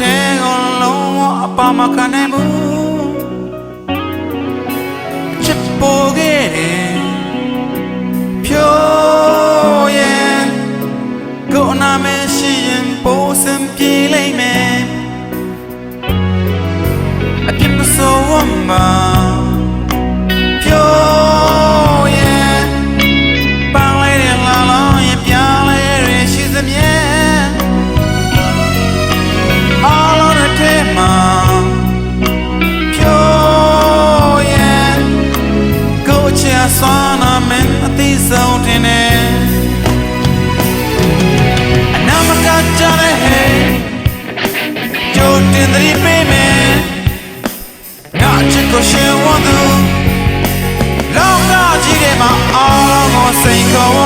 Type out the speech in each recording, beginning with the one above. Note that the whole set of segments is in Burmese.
ထဲကိုလုံးဝအပါမခံနိုင်ဘူး သတိပေးမယ်ငါချစ်ကိုရှင်ဝန်သူလောကကြီးထဲမှာအားလုံးကိုစိန်ခေါ်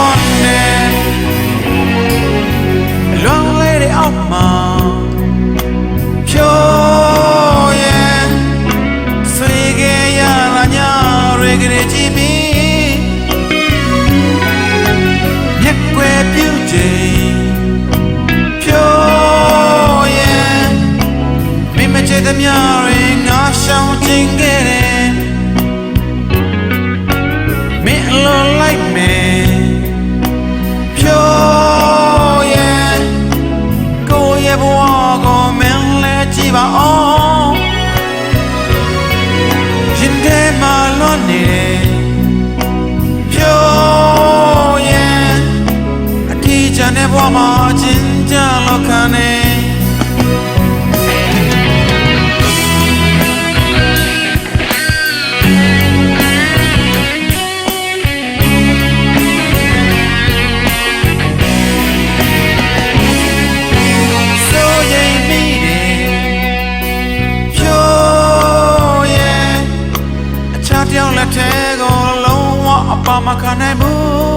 ကျန်တဲ့ဘဝမှာချင်းကြလောက်ခံနေတယောက်လက်ထဲကိုလုံးဝအပါမခံနိုင်ဘူး